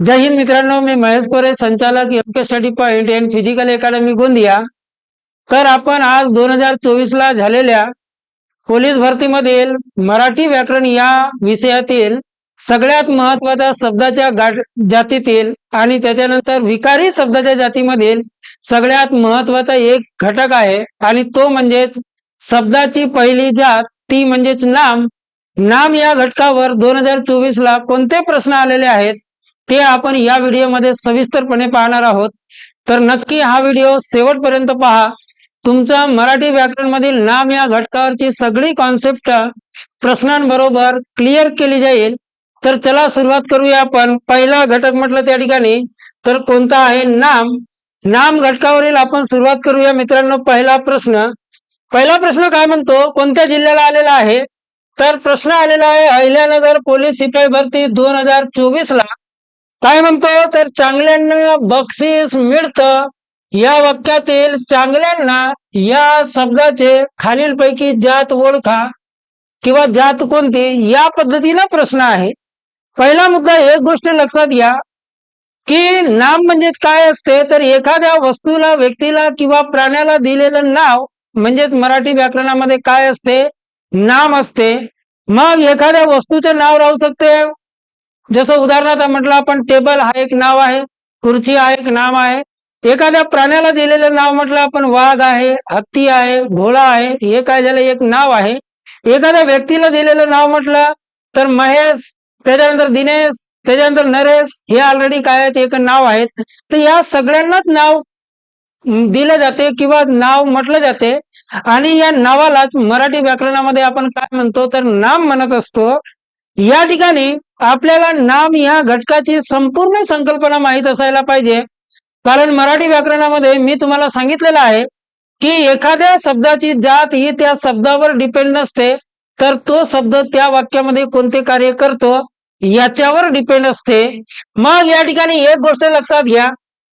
जय हिंद मित्रांनो मी महेश कोरे संचालक K study point and physical academy Gondia. तर आपण आज दोन हजार चोवीस ला झालेल्या पोलीस भरतीमधील मराठी व्याकरण या विषयातील सगळ्यात महत्त्वाच्या शब्दाच्या जातीतील आणि त्याच्यानंतर विकारी शब्दाच्या जातीमधील सगळ्यात महत्त्वाचा एक घटक आहे आणि तो म्हणजेच शब्दाची पहिली जात ती म्हणजेच नाम. नाम या घटकावर दोन हजार चोवीस ला कोणते प्रश्न आलेले आहेत? ते आपण या व्हिडिओमध्ये सविस्तरपणे पाहणार आहोत. तर नक्की हा व्हिडिओ शेवटपर्यंत पहा. तुमचा मराठी व्याकरण मधील नाम या घटकावरची सगळी कॉन्सेप्ट प्रश्नांबरोबर क्लिअर केली जाईल. तर चला सुरुवात करूया आपण. पहिला घटक म्हटलं त्या ठिकाणी. तर कोणता आहे नाम? नाम घटकावरील आपण सुरुवात करूया मित्रांनो. पहिला प्रश्न. पहिला प्रश्न काय म्हणतो? कोणत्या जिल्ह्याला आलेला आहे? तर प्रश्न आलेला आहे अहिल्यानगर पोलीस शिपाई भरती दोन हजार चोवीस ला काय म्हणतो? तर चांगल्यांना बक्षीस मिळतं. या वाक्यातील चांगल्यांना या शब्दाचे खालीलपैकी जात ओळखा किंवा जात कोणती या पद्धतीनं प्रश्न आहे. पहिला मुद्दा एक गोष्ट लक्षात घ्या की नाम म्हणजेच काय असते? तर एखाद्या वस्तूला व्यक्तीला किंवा प्राण्याला दिलेलं नाव म्हणजेच मराठी व्याकरणामध्ये काय असते? नाम असते. मग एखाद्या वस्तूचे नाव राहू शकते. जसं उदाहरणार्थ म्हटलं आपण टेबल हा एक नाव आहे खुर्ची हा एक नाव आहे. एखाद्या प्राण्याला दिलेलं नाव म्हटलं आपण वाघ आहे हत्ती आहे घोडा आहे हे काय झालं एक नाव आहे. एखाद्या व्यक्तीला दिलेलं नाव म्हटलं तर महेश त्याच्यानंतर दिनेश त्याच्यानंतर नरेश हे ऑलरेडी काय आहेत एक नाव आहेत. तर या सगळ्यांनाच नाव दिलं जाते किंवा नाव म्हटलं जाते. आणि या नावालाच मराठी व्याकरणामध्ये आपण काय म्हणतो तर नाम म्हणत असतो. या ठिकाणी आपल्याला नाम या घटकाची संपूर्ण संकल्पना माहीत असायला पाहिजे. कारण मराठी व्याकरणामध्ये मी तुम्हाला सांगितलेलं आहे की एखाद्या शब्दाची जात ही त्या शब्दावर डिपेंड नसते. तर तो शब्द त्या वाक्यामध्ये कोणते कार्य करतो याच्यावर डिपेंड असते. मग या ठिकाणी एक गोष्ट लक्षात घ्या.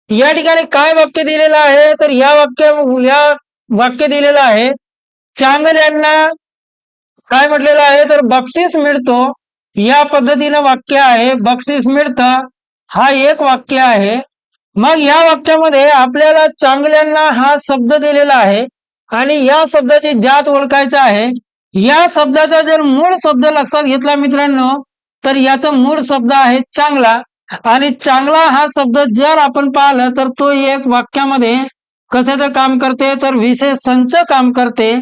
या ठिकाणी काय वाक्य दिलेलं आहे? तर या वाक्य या वाक्य दिलेलं आहे. चांगल्यांना काय म्हटलेलं आहे? तर बक्षीस मिळतो. या पद्धतीनं वाक्य आहे बक्षीस मिळतं हा एक वाक्य आहे. मग या वाक्यामध्ये आपल्याला चांगल्यांना हा शब्द दिलेला आहे आणि या शब्दाची जात ओळखायचा आहे. या शब्दाचा जर मूळ शब्द लक्षात घेतला मित्रांनो तर याचा मूळ शब्द आहे चांगला. आणि चांगला हा शब्द जर आपण पाहिलं तर तो एक वाक्यामध्ये कशाचं काम करते? तर विशेषणचं काम करते.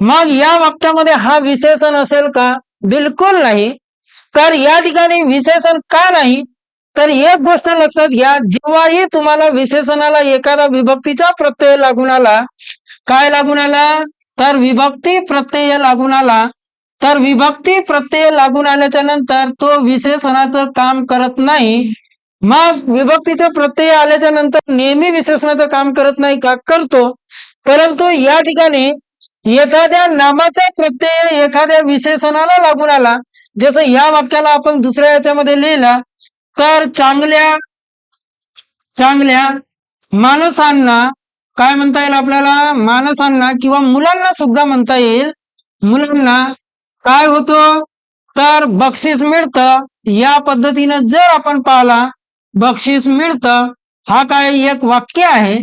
मग या वाक्यामध्ये हा विशेषण असेल का? बिलकुल नाही. तर या ठिकाणी विशेषण का नाही? तर एक गोष्ट लक्षात घ्या जेव्हाही तुम्हाला विशेषणाला एखादा विभक्तीचा प्रत्यय लागून आला काय लागून आला? तर विभक्ती प्रत्यय लागून आला. तर विभक्ती प्रत्यय लागून आल्याच्यानंतर तो विशेषणाचं काम करत नाही. मग विभक्तीचा प्रत्यय आल्याच्यानंतर नेहमी विशेषणाचं काम करत नाही का? करतो. परंतु या ठिकाणी एखाद्या नामाचा प्रत्यय एखाद्या विशेषणाला लागून आला. जसं या वाक्याला आपण दुसऱ्या याच्यामध्ये लिहिला तर चांगल्या चांगल्या माणसांना काय म्हणता येईल आपल्याला? माणसांना किंवा मुलांना सुद्धा म्हणता येईल मुलांना काय होतो? तर बक्षीस मिळतं. या पद्धतीनं जर आपण पाहिला बक्षीस मिळतं. हा काय एक वाक्य आहे.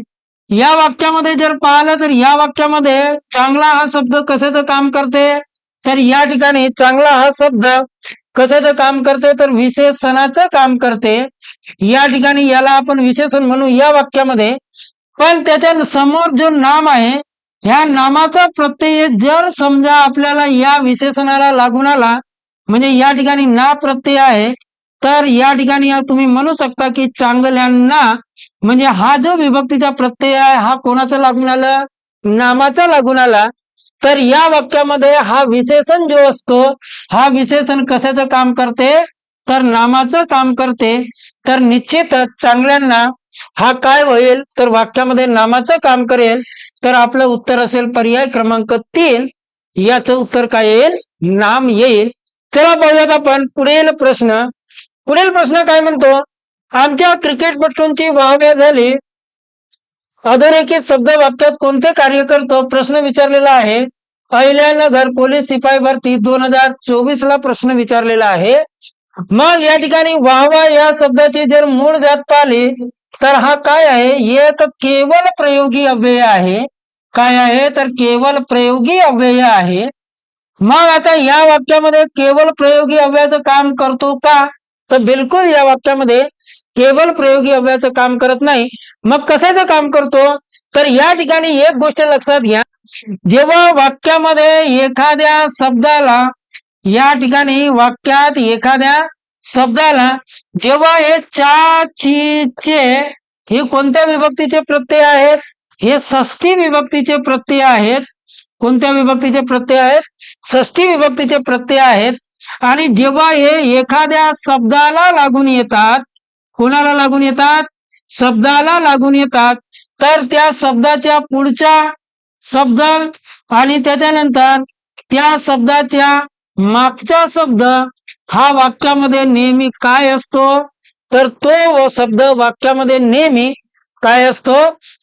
या वाक्यामध्ये जर पाहिलं तर या वाक्यामध्ये चांगला हा शब्द कशाचं काम करते? तर या ठिकाणी चांगला हा शब्द कशाचं काम करते तर विशेषणाचं काम करते. या ठिकाणी याला आपण विशेषण म्हणू या वाक्यामध्ये. पण त्याच्यासमोर जो नाम आहे ह्या नामाचा प्रत्यय जर समजा आपल्याला या विशेषणाला लागून आला म्हणजे या ठिकाणी ना प्रत्यय आहे तर या ठिकाणी तुम्ही म्हणू शकता की चांगल्यांना म्हणजे हा जो विभक्तीचा प्रत्यय आहे हा कोणाचा लागून आला? नामाचा लागून आला. तर या वाक्यामध्ये हा विशेषण जो असतो हा विशेषण कशाचं काम करते? तर नामाचं काम करते. तर निश्चितच चांगल्यांना हा काय होईल? तर वाक्यामध्ये नामाचं काम करेल. तर आपलं उत्तर असेल पर्याय क्रमांक तीन. याचं उत्तर काय येईल? नाम येईल. चला पाहूयात आपण पुढील प्रश्न. पुढील प्रश्न काय म्हणतो? आमच्या क्रिकेटपटूंची वाहव्या झाली. अधोरेखित शब्द बाबतीत कोणते कार्य करतो प्रश्न विचारलेला आहे? अहिल्यानगर पोलीस शिपाई भरती दोन हजार चोवीस ला प्रश्न विचारलेला आहे. मग या ठिकाणी वाहवा या शब्दाची जर मूळ जात पाहिली तर हा काय आहे? एक केवळ प्रयोगी अव्यय आहे. काय आहे? तर केवळ प्रयोगी अव्यय आहे. मग आता या वाक्यामध्ये केवळ प्रयोगी अव्ययाचं काम करतो का? तर बिलकुल या वाक्यामध्ये केवळ प्रयोगी अव्ययाचं काम करत नाही मग कशाचं काम करतो? तर या ठिकाणी एक गोष्ट लक्षात घ्या. जेव्हा वाक्यामध्ये एखाद्या शब्दाला या ठिकाणी वाक्यात एखाद्या शब्दाला जेव्हा हे चा ची चे हे कोणत्या विभक्तीचे प्रत्यय आहेत? हे षष्ठी विभक्तीचे प्रत्यय आहेत. कोणत्या विभक्तीचे प्रत्यय आहेत? षष्ठी विभक्तीचे प्रत्यय आहेत. आणि जेव्हा हे एखाद्या शब्दाला लागून येतात कोणाला लागून येतात शब्दाला लागून येतात. तर त्या शब्दाच्या पुढच्या शब्द आणि त्याच्यानंतर त्या शब्दाच्या मागचा शब्द हा वाक्यामध्ये नेहमी काय असतो? तर तो व शब्द वाक्यामध्ये नेहमी काय असतो?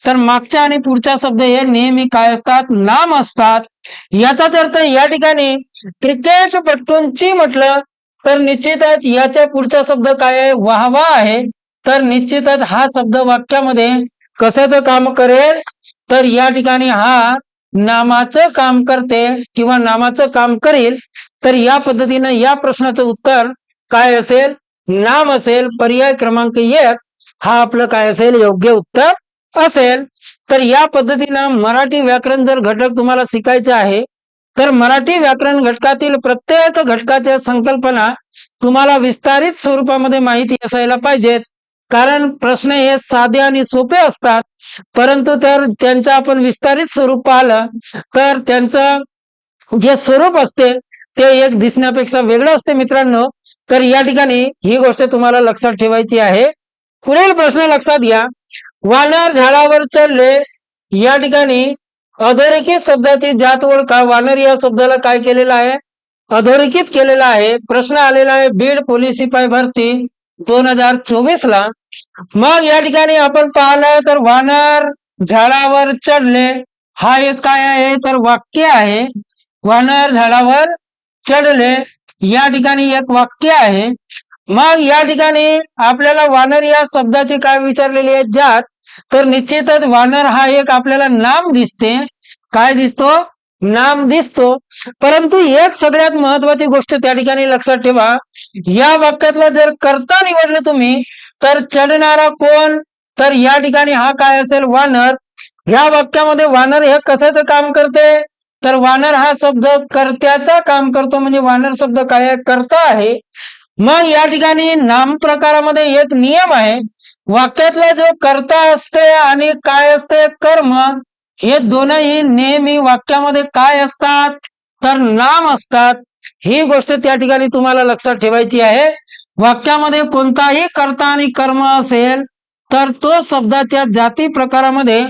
तर मागचा आणि पुढचा शब्द हे नेहमी काय असतात? नाम असतात. याचाच अर्थ या ठिकाणी क्रिकेटपटूंची म्हटलं तर निश्चितच याच्या पुढचा शब्द काय आहे? वाहवा आहे. तर निश्चितच हा शब्द वाक्यामध्ये कशाचं काम करेल? तर या ठिकाणी हा नामाचं काम करते किंवा नामाचं काम करेल. तर या पद्धतीनं या प्रश्नाचं उत्तर काय असेल? नाम असेल. पर्याय क्रमांक एक. हा आपलं काय असेल? योग्य उत्तर असेल. तर या पद्धतीनं मराठी व्याकरण जर घटक तुम्हाला शिकायचे आहे तर मराठी व्याकरण घटकातील प्रत्येक घटकाच्या संकल्पना तुम्हाला विस्तारित स्वरूपामध्ये माहिती असायला पाहिजेत कारण प्रश्न हे साधे आणि सोपे असतात. परंतु तर त्यांचं आपण विस्तारित स्वरूप पाहिलं तर त्यांचं जे स्वरूप असते ते एक दिसण्यापेक्षा वेगळं असते मित्रांनो. तर या ठिकाणी ही गोष्ट तुम्हाला लक्षात ठेवायची आहे. पुढील प्रश्न लक्षात घ्या. वानर झाडावर चढले या ठिकाणी अधोरेखित शब्दाची जात ओळखा वानर या शब्दाला काय केलेलं आहे? अधोरेखित केलेला आहे. प्रश्न आलेला आहे. बीड पोलीस शिपाई भरती दोन हजार चोवीस ला मग या ठिकाणी आपण पाहिलं तर वानर झाडावर चढले. हा एक काय आहे? तर वाक्य आहे. वानर झाडावर चढले. या ठिकाणी एक वाक्य आहे. मग या ठिकाणी आपल्याला वानर या शब्दाची काय विचारलेली आहे? जात. तर निश्चितच वानर हा एक आपल्याला नाम दिसते. काय दिसतो? नाम दिसतो. परंतु एक सगळ्यात महत्वाची गोष्ट त्या ठिकाणी लक्षात ठेवा. या वाक्यातला जर करता निवडलं तुम्ही तर चढणारा कोण? तर या ठिकाणी हा काय असेल? वानर. या वाक्यामध्ये वानर हे कशाचं काम करते? तर वानर हा शब्द कर्त्याचा काम करतो. म्हणजे वानर शब्द काय करता आहे. मग या ठिकाणी नाम प्रकारामध्ये एक नियम आहे. वाक्यातला जो कर्ता असते आणि काय असते कर्म हे दोनही नेहमी वाक्यामध्ये काय असतात तर नाम असतात. ही गोष्ट त्या ठिकाणी तुम्हाला लक्षात ठेवायची आहे. वाक्यामध्ये कोणताही कर्ता आणि कर्म असेल तर तो शब्दाच्या जाती प्रकारामध्ये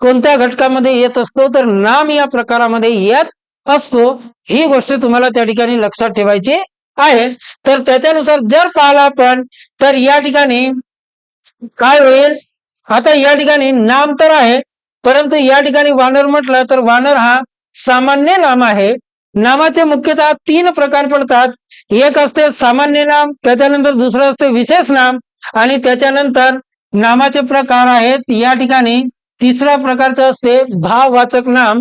कोणत्या घटकामध्ये येत असतो तर नाम या प्रकारामध्ये येत असतो. ही गोष्ट तुम्हाला त्या ठिकाणी लक्षात ठेवायची आहे. तर त्याच्यानुसार जर पाहिला आपण तर या ठिकाणी काय होईल? आता या ठिकाणी नाम तर आहे परंतु या ठिकाणी वानर म्हटलं तर वानर हा सामान्य नाम आहे. नामाचे मुख्यतः तीन प्रकार पडतात. एक असते सामान्य नाम त्याच्यानंतर दुसरं असते विशेष नाम आणि त्याच्यानंतर नामाचे प्रकार आहेत. या ठिकाणी तिसऱ्या प्रकारचं असते भाववाचक नाम.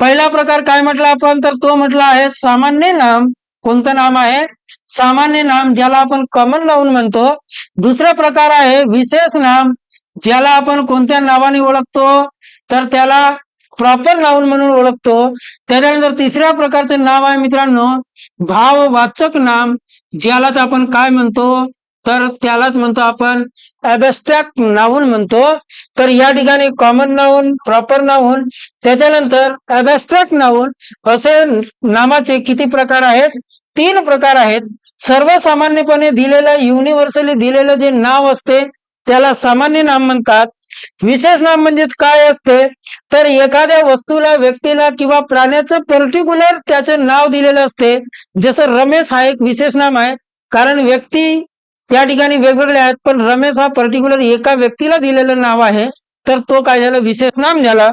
पहिला प्रकार काय म्हटलं आपण? तर तो म्हटला आहे सामान्य नाम. कोणतं नाम आहे? सामान्य नाम ज्याला आपण कॉमन लावून म्हणतो. दुसरा प्रकार आहे विशेष नाम. ज्याला आपण कोणत्या नावाने ओळखतो? तर त्याला प्रॉपर नाऊन म्हणून ओळखतो. त्याच्यानंतर तिसऱ्या प्रकारचे नाव आहे मित्रांनो. भाववाचक नाम. ज्यालाच आपण काय म्हणतो? तर त्यालाच म्हणतो आपण ऍबस्ट्रॅक्ट नाऊन म्हणतो. तर या ठिकाणी कॉमन नाऊन प्रॉपर नाऊन त्याच्यानंतर ऍबस्ट्रॅक्ट नाऊन असे नामाचे किती प्रकार आहेत? तीन प्रकार आहेत. सर्वसामान्यपणे दिलेलं युनिव्हर्सली दिलेलं जे नाव असते त्याला सामान्य नाम म्हणतात. विशेष नाम म्हणजेच काय असते? तर एखाद्या वस्तूला व्यक्तीला किंवा प्राण्याचं पर्टिक्युलर त्याचे नाव दिलेलं असते. जसं रमेश हा एक विशेष नाम आहे. कारण व्यक्ती त्या ठिकाणी वेगवेगळे आहेत पण रमेश हा पर्टिक्युलर एका व्यक्तीला दिलेलं नाव आहे. तर तो काय झाला? विशेष नाम झाला.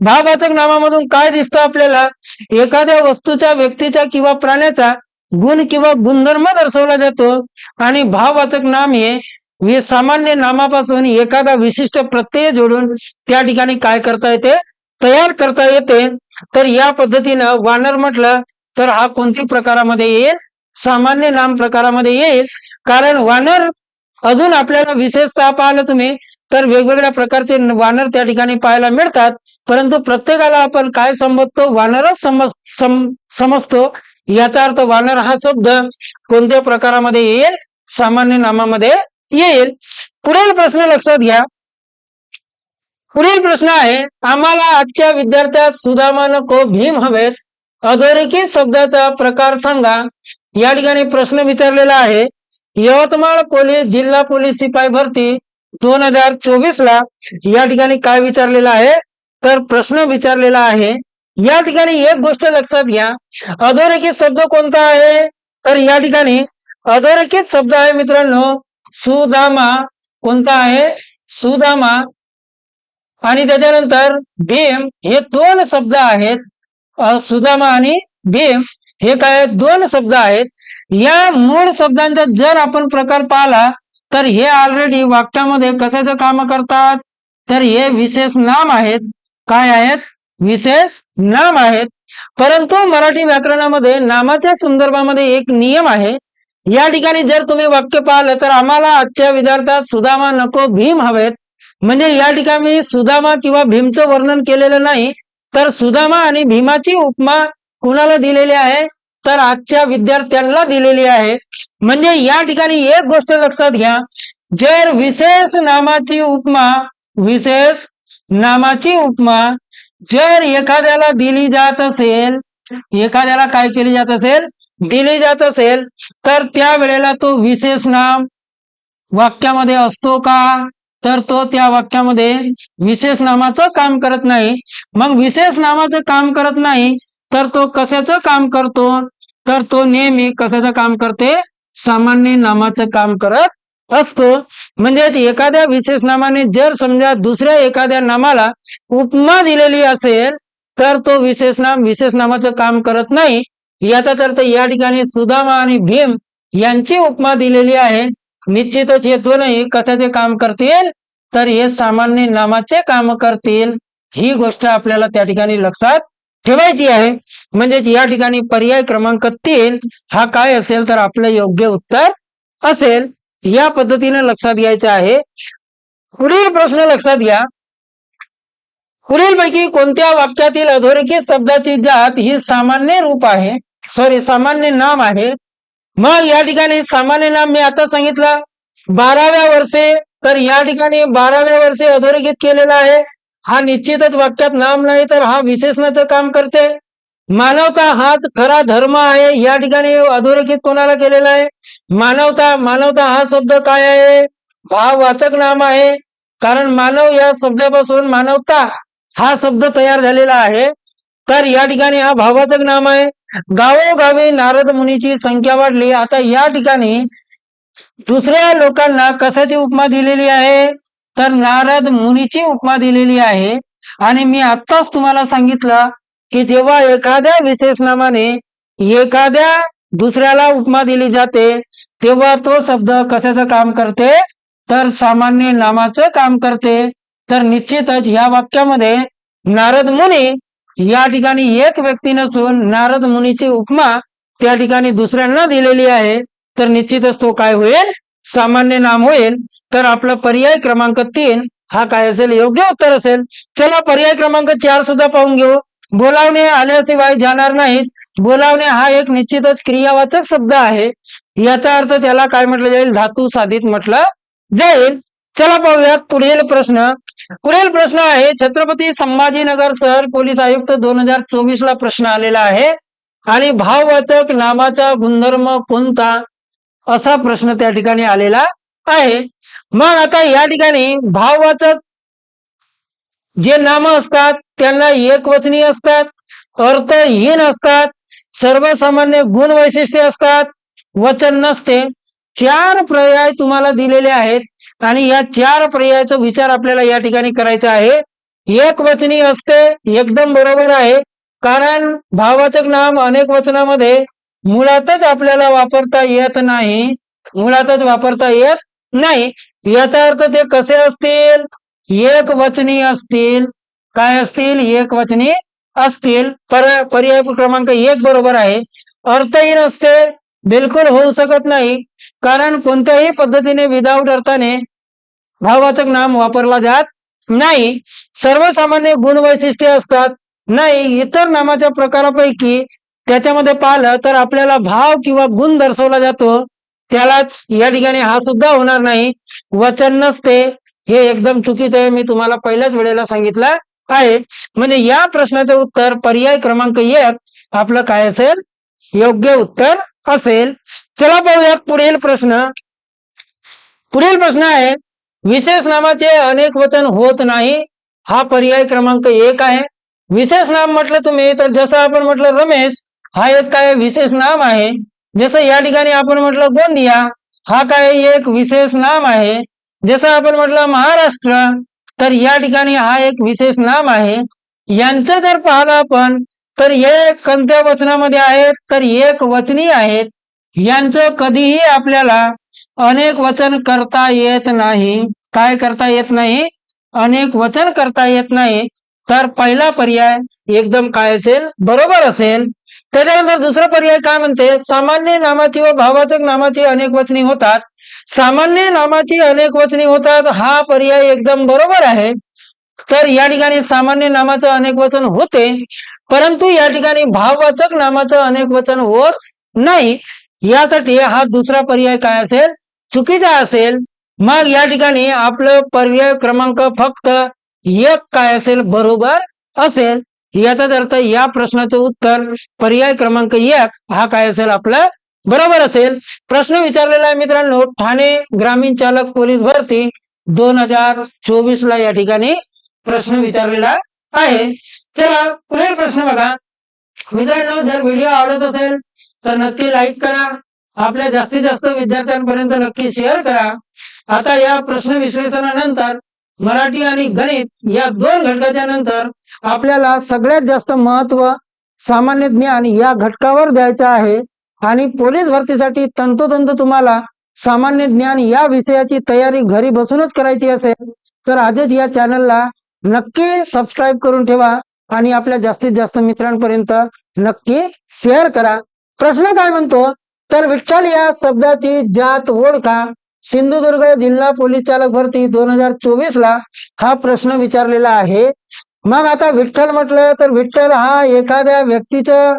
भाववाचक नामामधून काय दिसतं आपल्याला? एखाद्या वस्तूच्या व्यक्तीचा किंवा प्राण्याचा गुण किंवा गुणधर्म दर्शवला जातो. आणि भाववाचक नाम हे सामान्य नामापासून एखादा विशिष्ट प्रत्यय जोडून त्या ठिकाणी काय करता येते? तयार करता येते. तर या पद्धतीनं वानर म्हटलं तर हा कोणत्या प्रकारामध्ये येईल? सामान्य नाम प्रकारामध्ये येईल. कारण वानर अजून आपल्याला विशेषतः पाहिलं तुम्ही तर वेगवेगळ्या प्रकारचे वानर त्या ठिकाणी पाहायला मिळतात. परंतु प्रत्येकाला आपण काय समजतो? वानरच समज सम- समजतो. याचा अर्थ वानर हा शब्द कोणत्या प्रकारामध्ये येईल? सामान्य नामामध्ये येईल. पुढील प्रश्न लक्षात घ्या. पुढील प्रश्न आहे आम्हाला आजच्या विद्यार्थ्यात सुदामान नको भीम हवेत? अधोरेखित शब्दाचा प्रकार सांगा. या ठिकाणी प्रश्न विचारलेला आहे. यवतमाळ पोलीस जिल्हा पोलीस शिपाई भरती दोन हजार चोवीस ला या ठिकाणी काय विचारलेलं आहे? तर प्रश्न विचारलेला आहे या ठिकाणी एक गोष्ट लक्षात घ्या. अधोरेखित शब्द कोणता आहे? तर या ठिकाणी अधोरेखित शब्द आहे मित्रांनो सुदामा कोणता आहे? सुदामा आणि त्याच्यानंतर भीम हे दोन शब्द आहेत. सुदामा आणि भीम हे काय दोन शब्द आहेत? या मूळ शब्दांचा जर आपण प्रकार पाहिला तर हे ऑलरेडी वाक्यामध्ये कशाचं काम करतात? तर हे विशेष नाम आहेत. काय आहेत? विशेष नाम आहेत. परंतु मराठी व्याकरणामध्ये नामाच्या संदर्भामध्ये एक नियम आहे. या ठिकाणी जर तुम्ही वाक्य पाहिलं तर आम्हाला आजच्या विद्यार्थ्यात सुदामा नको भीम हवेत. म्हणजे या ठिकाणी सुदामा किंवा भीमचं वर्णन केलेलं नाही तर सुदामा आणि भीमाची उपमा कुणाला दिलेली आहे? तर आजच्या विद्यार्थ्यांना दिलेली आहे. म्हणजे या ठिकाणी एक गोष्ट लक्षात घ्या. जर विशेष नामाची उपमा विशेष नामाची उपमा जर एखाद्याला दिली जात असेल एखाद्याला काय केली जात असेल? दिली जात असेल तर त्या वेळेला तो विशेष नाम वाक्यामध्ये असतो का? तर तो त्या वाक्यामध्ये विशेष नामाचं काम करत नाही. मग विशेष नामाचं काम करत नाही तर तो कशाचं काम करतो? तर तो नेहमी कशाचं काम करते? सामान्य नामाचं काम करत असतो. म्हणजे एखाद्या विशेष नामाने जर समजा दुसऱ्या एखाद्या नामाला उपमा दिलेली असेल तर तो विशेष नाम विशेष नामाचं काम करत नाही. याचाच अर्थ या ठिकाणी सुदामा आणि भीम यांची उपमा दिलेली आहे. निश्चितच हे दोनही कशाचे काम करतील? तर हे सामान्य नामाचे काम करतील. ही गोष्ट आपल्याला त्या ठिकाणी लक्षात ठेवायची आहे. म्हणजेच या ठिकाणी पर्याय क्रमांक तीन हा काय असेल तर आपलं योग्य उत्तर असेल. या पद्धतीने लक्षात घ्यायचं आहे. पुढील प्रश्न लक्षात घ्या. पुढील पैकी कोणत्या वाक्यातील अधोरेखित शब्दाची जात ही सामान्य रूप आहे? सॉरी सामान्य नाम आहे. मग या ठिकाणी सामान्य नाम मी आता सांगितलं. बाराव्या वर्षे तर या ठिकाणी बाराव्या वर्षे अधोरेखित केलेलं आहे. हा निश्चितच वाक्यात नाम नाही तर हा विशेषणाचं काम करते. मानवता हाच खरा धर्म आहे. या ठिकाणी अधोरेखित कोणाला केलेला आहे? मानवता मानवता हा शब्द काय आहे? भाववाचक नाम आहे. कारण मानव या शब्दापासून मानवता हा शब्द तयार झालेला आहे. तर या ठिकाणी हा भाववाचक नाम आहे. गावोगावी नारद मुनीची संख्या वाढली. आता या ठिकाणी दुसऱ्या लोकांना कशाची उपमा दिलेली आहे? तर नारद मुनीची उपमा दिलेली आहे. आणि मी आत्ताच तुम्हाला सांगितलं की जेव्हा एखाद्या विशेष नामाने एखाद्या दुसऱ्याला उपमा दिली जाते तेव्हा तो शब्द कशाचं काम करते? तर सामान्य नामाचं काम करते. तर निश्चितच या वाक्यामध्ये नारद मुनी या ठिकाणी एक व्यक्ती नसून नारद मुनीची उपमा त्या ठिकाणी दुसऱ्यांना दिलेली आहे. तर निश्चितच तो काय होईल? सामान्य नाम होईल तर आपला पर्याय क्रमांक तीन हा काय असेल? योग्य उत्तर असेल. चला पर्याय क्रमांक चार सुद्धा पाहून घेऊ. बोलावणे आल्याशिवाय जाणार नाहीत. बोलावणे हा एक निश्चितच क्रियावाचक शब्द आहे. याचा अर्थ त्याला काय म्हटलं जाईल? धातू साधित म्हटलं जाईल. चला पाहूयात पुढील प्रश्न. पुढील प्रश्न आहे छत्रपती संभाजीनगर शहर पोलीस आयुक्त दोन हजार चोवीस ला प्रश्न आलेला आहे. आणि भाववाचक नामाचा गुणधर्म कोणता? असा प्रश्न त्या ठिकाणी आलेला आहे. मग आता या ठिकाणी भाववाचक जे नाम असतात त्यांना एकवचनी असतात अर्थहीन असतात सर्वसामान्य गुण वैशिष्ट्ये असतात वचन नसते. चार पर्याय तुम्हाला दिलेले आहेत आणि या चार पर्यायाचा विचार आपल्याला या ठिकाणी करायचा आहे. एक वचनी असते एकदम बरोबर आहे. कारण भाववाचक नाम अनेक वचनामध्ये मुळातच आपल्याला वापरता येत नाही. मुळातच वापरता येत नाही. याचा अर्थ ते कसे असतील? एक वचनी असतील. काय असतील? एक वचनी असतील. पर पर्याय क्रमांक एक बरोबर आहे. अर्थहीन असते बिलकुल होऊ शकत नाही. कारण कोणत्याही पद्धतीने विदाऊट अर्थाने भाववाचक नाम वापरला जात नाही. सर्वसामान्य गुण वैशिष्ट्ये असतात. नाही इतर नामाच्या प्रकारापैकी त्याच्यामध्ये पाहिलं तर आपल्याला भाव किंवा गुण दर्शवला जातो. त्यालाच या ठिकाणी हा सुद्धा होणार नाही. वचन नसते. हे एकदम चुकीचं आहे. मी तुम्हाला पहिल्याच वेळेला सांगितलं आहे. म्हणजे या प्रश्नाचे उत्तर पर्याय क्रमांक एक आपलं काय असेल? योग्य उत्तर असेल. चला पाहूयात पुढील प्रश्न. पुढील प्रश्न आहे विशेष नामाचे अनेक वचन होत नाही. हा पर्याय क्रमांक एक आहे. विशेष नाम म्हटलं तुम्ही तर जसं आपण म्हटलं रमेश हा एक काय विशेष नाम आहे? जसं या ठिकाणी आपण म्हटलं गोंदिया हा काय एक विशेष नाम आहे? जसं आपण म्हटलं महाराष्ट्र तर या ठिकाणी हा एक विशेष नाम आहे. यांचं जर पाहिलं आपण तर हे कोणत्या वचनामध्ये आहेत? तर एक वचनी आहेत. यांचं कधीही आपल्याला अनेक वचन करता येत नाही. काय करता येत नाही? अनेक वचन करता येत नाही. तर पहिला पर्याय एकदम काय असेल? बरोबर असेल. त्याच्यानंतर दुसरा पर्याय काय म्हणते? सामान्य नामाची व भावाचक नामाची अनेक वचनी होतात. सामान्य नामाची अनेक वचनी होतात हा पर्याय एकदम बरोबर आहे. तर या ठिकाणी सामान्य नामाचं अनेक वचन होते परंतु या ठिकाणी भाववाचक नामाचं अनेक वचन होत नाही. यासाठी हा दुसरा पर्याय काय असेल? चुकीचा असेल. मग या ठिकाणी आपलं पर्याय क्रमांक फक्त एक काय असेल? बरोबर असेल. याचाच अर्थ या प्रश्नाचं उत्तर पर्याय क्रमांक एक हा काय असेल आपला? बरोबर असेल. प्रश्न विचारलेला आहे मित्रांनो ठाणे ग्रामीण चालक पोलीस भरती दोन हजार चोवीस ला या ठिकाणी प्रश्न विचारलेला आहे. चला पुढील प्रश्न बघा. मित्रांनो जर व्हिडिओ आवडत असेल तर नक्की लाईक करा. आपल्या जास्तीत जास्त विद्यार्थ्यांपर्यंत नक्की शेअर करा. आता या प्रश्न विश्लेषणानंतर मराठी आणि गणित या दोन घटकाच्या नंतर आपल्याला सगळ्यात जास्त महत्त्व सामान्य ज्ञान या घटकावर द्यायचं आहे. आणि पोलीस भरतीसाठी तंतोतंत तुम्हाला सामान्य ज्ञान या विषयाची तयारी घरी बसूनच करायची असेल तर आजच या चॅनलला नक्की सबस्क्राईब करून ठेवा आणि आपल्या जास्तीत जास्त मित्रांपर्यंत नक्की शेअर करा. प्रश्न काय म्हणतो? तर विठ्ठल या शब्दाची जात ओळखा. सिंधुदुर्ग जिल्हा पोलीस चालक भरती दोन हजार चोवीस ला हा प्रश्न विचारलेला आहे. मग आता विठ्ठल म्हटलं तर विठ्ठल हा एखाद्या व्यक्तीचं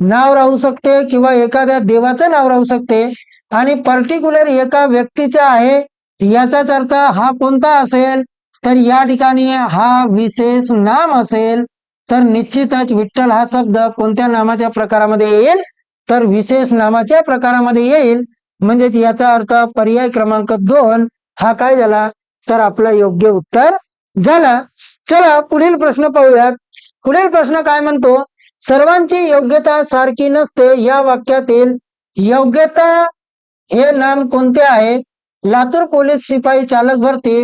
नाव राहू शकते किंवा एखाद्या देवाचं नाव राहू शकते. आणि पर्टिक्युलर एका व्यक्तीचा आहे याचाच अर्थ हा कोणता असेल? तर या ठिकाणी हा विशेष नाम असेल. तर निश्चितच विठ्ठल हा शब्द कोणत्या नामाच्या प्रकारामध्ये येईल? तर विशेष नामाच्या प्रकारामध्ये येईल. म्हणजेच याचा अर्थ पर्याय क्रमांक दोन हा काय झाला? तर आपला योग्य उत्तर झाला. चला पुढील प्रश्न पाहूयात. पुढील प्रश्न काय म्हणतो? सर्वांची योग्यता सारखी नसते या वाक्यातील योग्यता हे नाम कोणते आहे? लातूर पोलीस शिपाई चालक भरती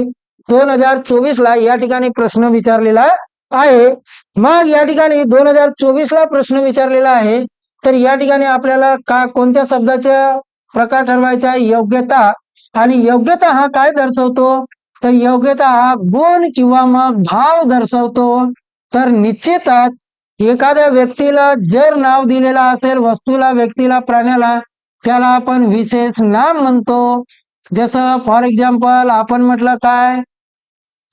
दोन हजार चोवीस ला या ठिकाणी प्रश्न विचारलेला आहे. मग या ठिकाणी दोन हजार चोवीस ला प्रश्न विचारलेला आहे. तर या ठिकाणी आपल्याला का कोणत्या शब्दाच्या प्रकार ठरवायचा आहे? योग्यता आणि योग्यता हा काय दर्शवतो? तर योग्यता हा गुण किंवा मग भाव दर्शवतो. तर निश्चितच एखाद्या व्यक्तीला जर नाव दिलेलं असेल वस्तूला व्यक्तीला प्राण्याला त्याला आपण विशेष नाम म्हणतो. जसं फॉर एक्झाम्पल आपण म्हटलं काय?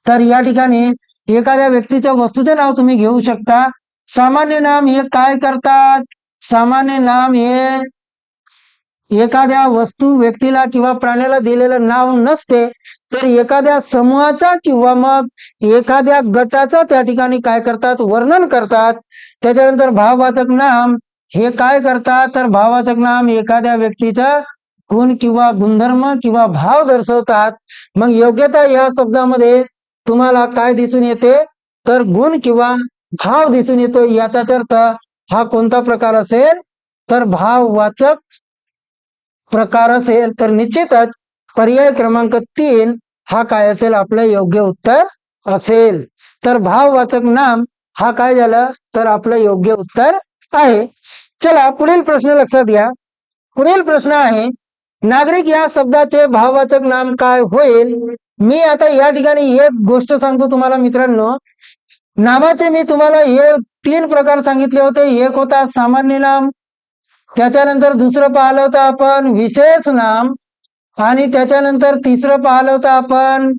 तर या ठिकाणी एखाद्या व्यक्तीच्या वस्तूचे नाव तुम्ही घेऊ शकता. सामान्य नाम हे काय करतात? सामान्य नाम हे एखाद्या वस्तू व्यक्तीला किंवा प्राण्याला दिलेलं नाव नसते तर एखाद्या समूहाचा किंवा मग एखाद्या गटाचा त्या ठिकाणी काय करतात? वर्णन करतात. त्याच्यानंतर भाववाचक नाम हे काय करतात? तर भाववाचक नाम एखाद्या व्यक्तीचा गुण किंवा गुणधर्म किंवा भाव दर्शवतात. मग योग्यता या शब्दामध्ये तुम्हाला काय दिसून येते? तर गुण किंवा भाव दिसून येतो. याचाच अर्थ हा कोणता प्रकार असेल? तर भाववाचक प्रकार असेल तर निश्चितच पर्याय क्रमांक तीन हा काय असेल? आपलं योग्य उत्तर असेल. तर भाववाचक नाम हा काय झालं? तर आपलं योग्य उत्तर आहे. चला पुढील प्रश्न लक्षात घ्या. पुढील प्रश्न आहे नागरिक या शब्दाचे भाववाचक नाम काय होईल? मी आता या ठिकाणी एक गोष्ट सांगतो तुम्हाला मित्रांनो. नामाचे मी तुम्हाला हे तीन प्रकार सांगितले होते. एक होता सामान्य नाम त्याच्यानंतर दुसरं पाहिलं होतं आपण विशेष नाम आणि त्याच्यानंतर तिसरं पाहिलं होतं आपण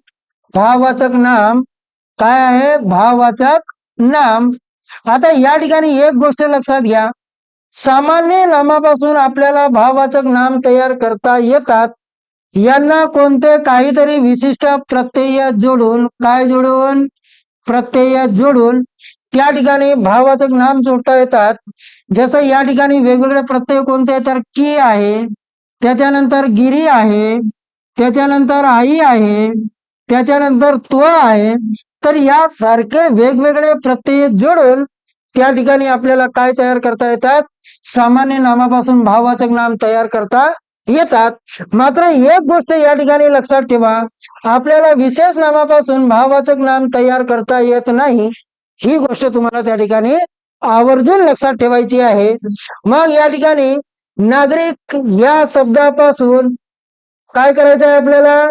भाववाचक नाम. काय आहे? भाववाचक नाम. आता या ठिकाणी एक गोष्ट लक्षात घ्या. सामान्य नामापासून आपल्याला भाववाचक नाम तयार करता येतात. यांना कोणते काहीतरी विशिष्ट प्रत्यय जोडून काय जोडून? प्रत्यय जोडून त्या ठिकाणी भाववाचक नाम जोडता येतात. जसं या ठिकाणी वेगवेगळे प्रत्यय कोणते तर की आहे त्याच्यानंतर गिरी आहे त्याच्यानंतर आई आहे त्याच्यानंतर त्व आहे तर यासारखे वेगवेगळे प्रत्यय जोडून त्या ठिकाणी आपल्याला काय तयार करता येतात? सामान्य नामापासून भाववाचक नाम तयार करता येतात. मात्र एक गोष्ट या ठिकाणी लक्षात ठेवा आपल्याला विशेष नामापासून भाववाचक नाम तयार करता येत नाही. ही गोष्ट तुम्हाला त्या ठिकाणी आवर्जून लक्षात ठेवायची आहे. मग या ठिकाणी नागरिक या शब्दापासून काय करायचं आहे आपल्याला?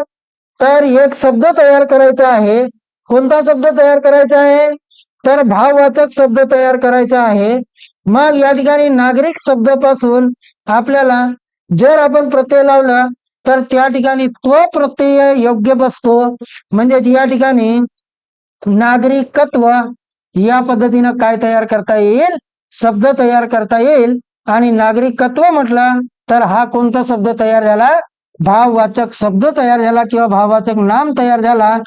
तर एक शब्द तयार करायचा आहे. कोणता शब्द तयार करायचा आहे? तर भाववाचक शब्द तयार करायचा आहे. मग या ठिकाणी नागरिक शब्दापासून आपल्याला जर आपण प्रत्यय लावला तर त्या ठिकाणी तो प्रत्यय योग्य बसतो. म्हणजेच या ठिकाणी नागरिकत्व या पद्धतीनं काय तयार करता येईल? शब्द तयार करता येईल. आणि नागरिकत्व म्हटलं तर हा कोणता शब्द तयार झाला? भाववाचक शब्द तयार झाला किंवा भाववाचक नाम तयार झाला?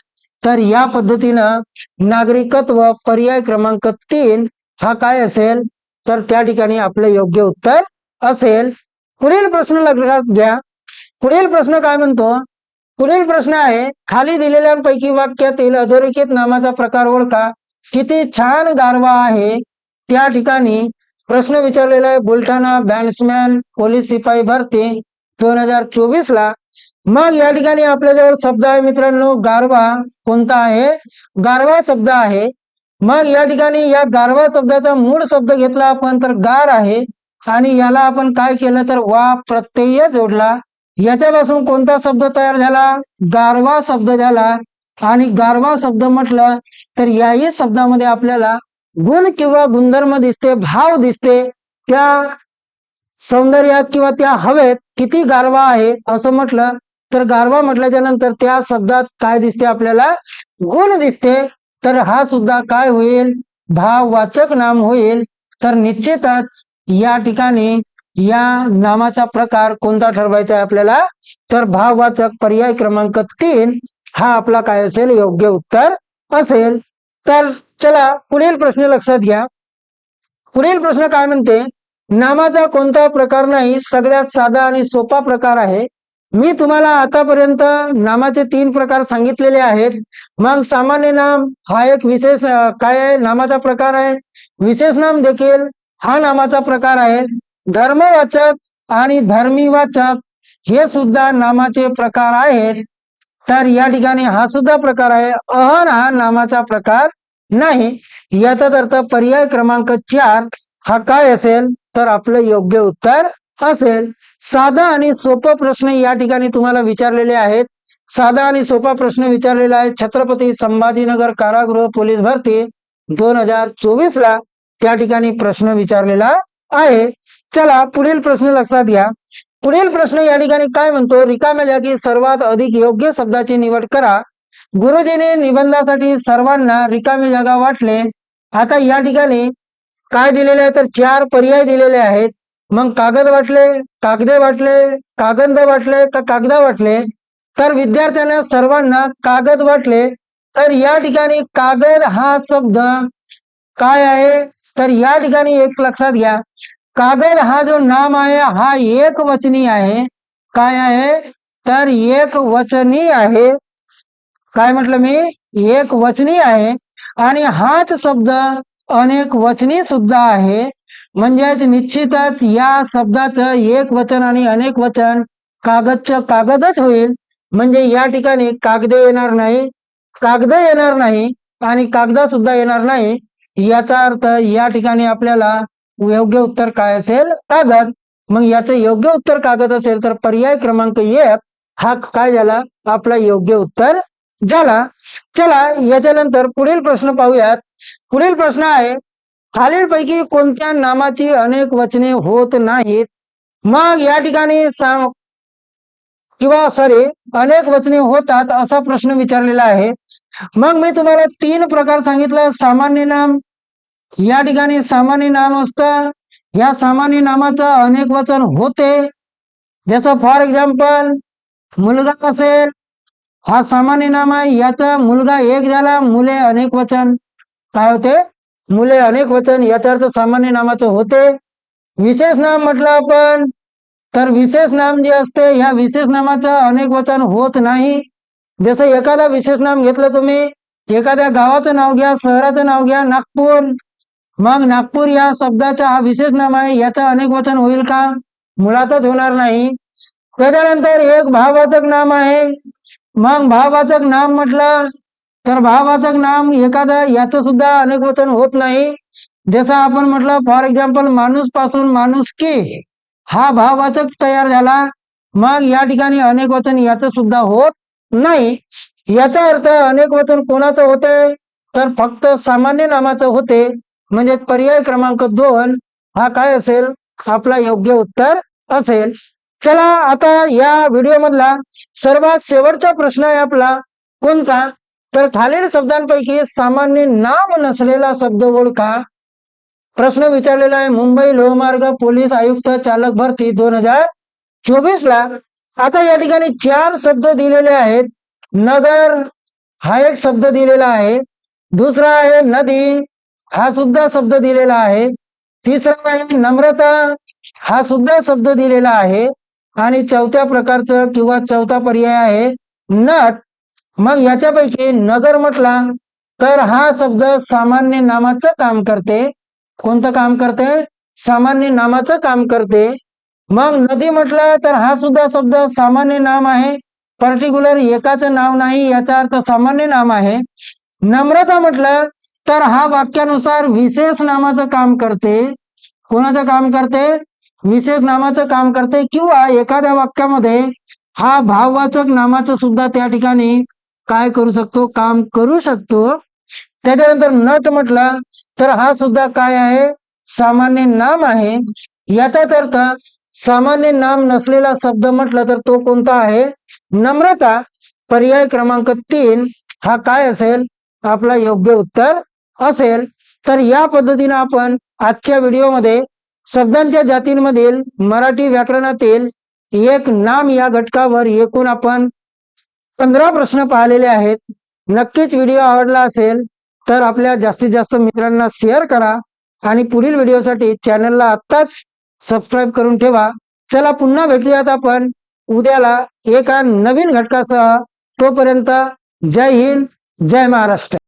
तर या पद्धतीनं नागरिकत्व पर्याय क्रमांक तीन हा काय असेल? तर त्या ठिकाणी आपलं योग्य उत्तर असेल. पुढील प्रश्न लक्षात घ्या. पुढील प्रश्न काय म्हणतो? पुढील प्रश्न आहे खाली दिलेल्यांपैकी वाक्यातील अधोरेखित नामाचा प्रकार ओळखा. किती छान गारवा आहे. त्या ठिकाणी प्रश्न विचारलेला आहे बुलढाणा बँड्समॅन पोलीस शिपाई भरती दोन हजार चोवीस ला. मग या ठिकाणी आपल्याजवळ शब्द आहे मित्रांनो गारवा कोणता आहे? गारवा शब्द आहे. मग या ठिकाणी या गारवा शब्दाचा मूळ शब्द घेतला आपण तर गार आहे. आणि याला आपण काय केलं तर वा प्रत्यय जोडला. याच्यापासून कोणता शब्द तयार झाला? गारवा शब्द झाला. आणि गारवा शब्द म्हटलं तर याही शब्दामध्ये आपल्याला गुण किंवा गुणधर्म दिसते भाव दिसते. त्या सौंदर्यात किंवा त्या हवेत किती गारवा आहे असं म्हटलं तर गारवा म्हटल्याच्या नंतर त्या शब्दात काय दिसते आपल्याला? गुण दिसते. तर हा सुद्धा काय होईल? भाववाचक नाम होईल. तर निश्चितच या ठिकाणी या नामाचा प्रकार कोणता ठरवायचा आहे आपल्याला? तर भाववाचक पर्याय क्रमांक तीन हा आपला काय असेल योग्य उत्तर असेल. तर चला पुढील प्रश्न लक्षात घ्या. पुढील प्रश्न काय म्हणते नामाचा कोणता प्रकार नाही सगळ्यात साधा आणि सोपा प्रकार आहे. मी तुम्हाला आतापर्यंत नामाचे तीन प्रकार सांगितलेले आहेत. मग सामान्य नाम हा एक विशेष काय आहे? नामाचा प्रकार आहे. विशेष नाम देखील हा नामाचा प्रकार आहे. धर्मवाचक आणि धर्मीवाचक हे सुद्धा नामाचे प्रकार आहेत. तर या ठिकाणी हा सुद्धा प्रकार आहे. अहन हा नामाचा प्रकार नाही. याचाच अर्थ पर्याय क्रमांक चार हा काय असेल? तर आपलं योग्य उत्तर असेल. साधा आणि सोपा प्रश्न या ठिकाणी तुम्हाला विचारलेले आहेत. साधा आणि सोपा प्रश्न विचारलेला आहे. छत्रपती संभाजीनगर कारागृह पोलीस भरती दोन हजार चोवीस ला त्या ठिकाणी प्रश्न विचारलेला आहे. चला पुढील प्रश्न लक्षात घ्या. पुढील प्रश्न या ठिकाणी काय म्हणतो? रिकाम्या जागी सर्वात अधिक योग्य शब्दाची निवड करा. गुरुजीने निबंधासाठी सर्वांना रिकामी जागा वाटले आता या ठिकाणी काय दिलेले आहे? तर चार पर्याय दिलेले आहेत. मग कागद वाटले कागदे वाटले कागद वाटले का कागदा वाटले? तर विद्यार्थ्यांना सर्वांना कागद वाटले. तर या ठिकाणी कागद हा शब्द काय आहे? तर या ठिकाणी एक लक्षात घ्या. कागद हा जो नाम आहे हा एक वचनी आहे. काय आहे? तर एक वचनी आहे. काय म्हटलं मी? एक वचनी आहे. आणि हाच शब्द अनेक वचनी सुद्धा आहे. म्हणजेच निश्चितच या शब्दाचं एक वचन आणि अनेक वचन कागदचं कागदच होईल. म्हणजे या ठिकाणी कागदे येणार नाही कागद येणार नाही आणि कागदा सुद्धा येणार नाही. याचा अर्थ या ठिकाणी आपल्याला योग्य उत्तर काय असेल? कागद. मग याचं योग्य उत्तर कागद असेल तर पर्याय क्रमांक एक हा काय झाला? आपला योग्य उत्तर झाला. चला याच्यानंतर पुढील प्रश्न पाहूयात. पुढील प्रश्न आहे खालीलपैकी कोणत्या नामाची अनेक वचने होत नाहीत? मग या ठिकाणी किंवा सॉरी अनेक वचने होतात असा प्रश्न विचारलेला आहे. मग मी तुम्हाला तीन प्रकार सांगितलं. सामान्य नाम या ठिकाणी सामान्य नाम असतं. या सामान्य नामाचं अनेक वचन होते. जसं फॉर एक्झाम्पल मुलगा असेल हा सामान्य नाम आहे. याचा मुलगा एक झाला मुले अनेक वचन. काय होते? मुले अनेक वचन. याचा अर्थ सामान्य नामाचं होते. विशेष नाम म्हटलं आपण तर विशेष नाम जे असते ह्या विशेष नामाचं अनेक वचन होत नाही. जसं एखादा विशेष नाम घेतलं तुम्ही एखाद्या गावाचं नाव घ्या शहराचं नाव घ्या नागपूर मग नागपूर या शब्दाचा हा विशेष नाम आहे याचं अनेक वचन होईल का? मुळातच होणार नाही. त्याच्यानंतर एक भाववाचक नाम आहे. मग भाववाचक नाम म्हटलं तर भाववाचक नाम एखादा याचं सुद्धा अनेक वचन होत नाही. जसं आपण म्हटलं फॉर एक्झाम्पल माणूसपासून माणूस की हा भाववाचक तयार झाला. मग या ठिकाणी अनेक वचन याचं सुद्धा होत नाही. याचा अर्थ अनेक वचन कोणाचं होते तर फक्त सामान्य नामाचं होते. म्हणजे पर्याय क्रमांक दोन हा काय असेल? आपला योग्य उत्तर असेल. चला आता या व्हिडिओ मधला सर्वात शेवटचा प्रश्न आहे आपला. कोणता? तर खालील शब्दांपैकी सामान्य नाम नसलेला शब्द ओळखा. प्रश्न विचारलेला आहे मुंबई लोहमार्ग पोलीस आयुक्त चालक भरती दोन हजार चोवीस ला. आता या ठिकाणी चार शब्द दिलेले आहेत. नगर हा एक शब्द दिलेला आहे. दुसरा आहे नदी. हा सुद्धा शब्द दिलेला आहे. तिसरा आहे नम्रता. हा सुद्धा शब्द दिलेला आहे. आणि चौथ्या प्रकारचं किंवा चौथा पर्याय आहे नट. मग याच्यापैकी नगर म्हटला तर हा शब्द सामान्य नामाचं काम करते. कोणतं काम करते? सामान्य नामाचं काम करते. मग नदी म्हटलं तर हा सुद्धा शब्द सामान्य नाम आहे. पर्टिक्युलर एकाचं नाव नाही याचा अर्थ सामान्य नाम आहे. नम्रता म्हटलं तर हा वाक्यानुसार विशेष नामाचं काम करते. कोणाचं काम करते? विशेष नामाचं काम करते किंवा एखाद्या वाक्यामध्ये हा भाववाचक नामाचं सुद्धा त्या ठिकाणी काय करू शकतो? काम करू शकतो. त्याच्यानंतर नट म्हटला तर हा सुद्धा काय आहे? सामान्य नाम आहे. याचाच अर्थ सामान्य नाम नसलेला शब्द म्हटलं तर तो कोणता आहे? नम्रता. पर्याय क्रमांक तीन हा काय असेल? आपला योग्य उत्तर असेल तर या पद्धतीने आपण आजच्या व्हिडिओमध्ये शब्दांच्या जातींमधील मराठी व्याकरणातील एक नाम या घटकावर एकूण आपण पंधरा प्रश्न पाहिलेले आहेत. नक्कीच व्हिडिओ आवडला असेल तर आपल्या जास्तीत जास्त मित्रांना शेअर करा आणि पुढील व्हिडिओसाठी चॅनलला आत्ताच सबस्क्राईब करून ठेवा. चला पुन्हा भेटूयात आपण उद्याला एका नवीन घटकासह. तोपर्यंत जय हिंद जय महाराष्ट्र.